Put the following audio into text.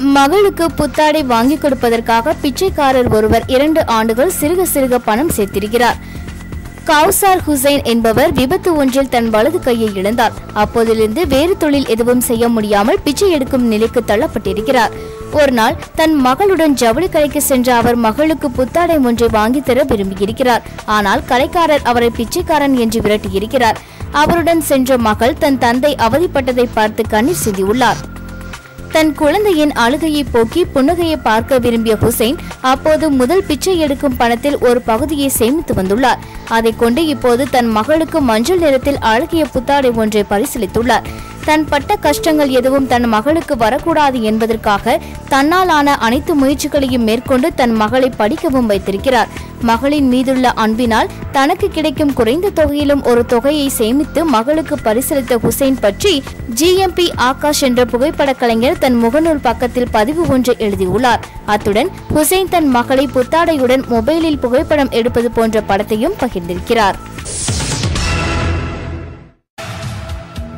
மகளுக்கு புத்தாடை வாங்கி கொடுப்பதற்காக பிச்சைக்காரர் ஒருவர் இரண்டு ஆண்டுகள் சிறுக சிறுக பணம் சேர்த்திருக்கிறார். கவுசார் ஹுசைன் என்பவர் விபத்து ஒன்றில் தன் வலது கையை இழந்தார். அப்போதிலிருந்து வேறு தொழில் எதுவும் செய்ய முடியாமல் பிச்சை எடுக்கும் நிலைக்கு தள்ளப்பட்டிருக்கிறார். ஒரு நாள் தன் மகளுடன் ஜவுளி கடைக்கு சென்ற அவர் மகளுக்கு புத்தாடை ஒன்றை வாங்கித்தர விரும்பியிருக்கிறார். ஆனால் கடைக்காரர் அவரை பிச்சைக்காரன் என்று விரட்டியிருக்கிறார். அவருடன் சென்ற மகள் தன் தந்தை அவதிப்பட்டதை பார்த்து கண்ணீர் சிந்தியுள்ளார். தன் குழந்தையின் அழுகையை போக்கி புன்னகையை பார்க்க விரும்பிய ஹுசைன் அப்போது முதல் பிச்சை எடுக்கும் பணத்தில் ஒரு பகுதியை சேமித்து வந்துள்ளார். அதைக் கொண்டு இப்போது தன் மகளுக்கு மஞ்சள் நிறத்தில் அழகிய புத்தாடை ஒன்றை பரிசீலித்துள்ளார் தன் பட்ட கஷ்டங்கள் எதுவும் தன் மகளுக்கு வரக்கூடாது என்பதற்காக தன்னால் ஆன அனைத்து முயற்சிகளையும் மேற்கொண்டு தன் மகளை படிக்கவும் வைத்திருக்கிறார். மகளின் மீதுள்ள அன்பினால் தனக்கு கிடைக்கும் குறைந்த தொகையிலும் ஒரு தொகையை சேமித்து மகளுக்கு பரிசளித்த ஹுசைன் பற்றி ஜிஎம்பி ஆகாஷ் என்ற புகைப்பட கலைஞர் தன் முகநூல் பக்கத்தில் பதிவு ஒன்று எழுதியுள்ளார். அத்துடன் ஹுசைன் தன் மகளை புத்தாடையுடன் மொபைலில் புகைப்படம் எடுப்பது போன்ற படத்தையும் பகிர்ந்திருக்கிறார்.